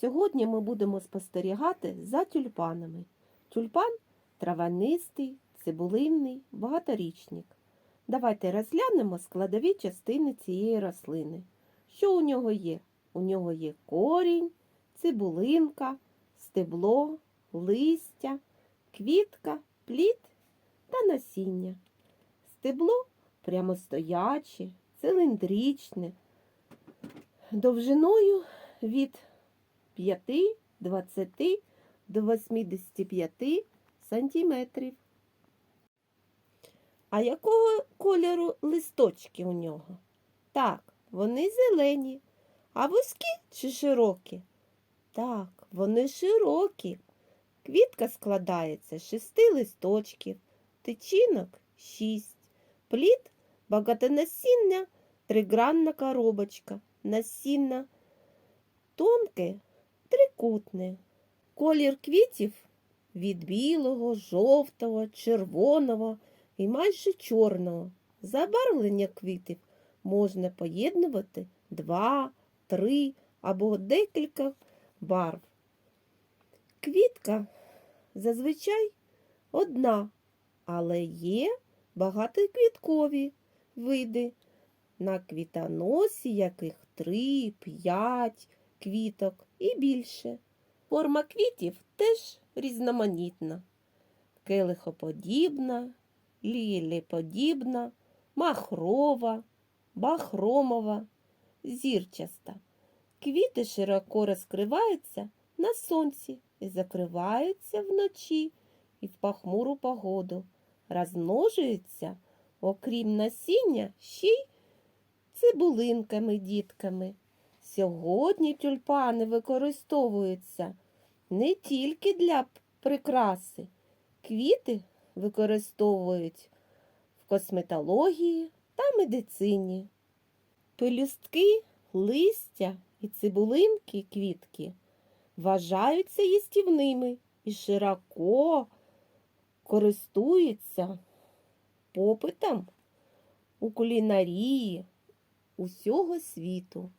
Сьогодні ми будемо спостерігати за тюльпанами. Тюльпан травянистий, цибулинний, багаторічник. Давайте розглянемо складові частини цієї рослини. Що у нього є? У нього є корінь, цибулинка, стебло, листя, квітка, плід та насіння. Стебло прямостояче, циліндричне, довжиною від 5, 20 до 85 сантиметрів. А якого кольору листочки у нього? Так, вони зелені. А вузькі чи широкі? Так, вони широкі. Квітка складається з шести листочків, тичинок шість. Плід багатонасіння тригранна коробочка. Насіння тонке трикутне. Колір квітів від білого, жовтого, червоного і майже чорного. Забарвлення квітів можна поєднувати два, три або декілька барв. Квітка зазвичай одна, але є багатоквіткові види, на квітоносі яких три, п'ять квіток і більше. Форма квітів теж різноманітна, келихоподібна, ліліподібна, махрова, бахромова, зірчаста. Квіти широко розкриваються на сонці і закриваються вночі і в пахмуру погоду. Розмножуються, окрім насіння, ще й цибулинками дітками. Сьогодні тюльпани використовуються не тільки для прикраси. Квіти використовують в косметології та медицині. Пелюстки, листя і цибулинки квітки вважаються їстівними і широко користуються попитом у кулінарії усього світу.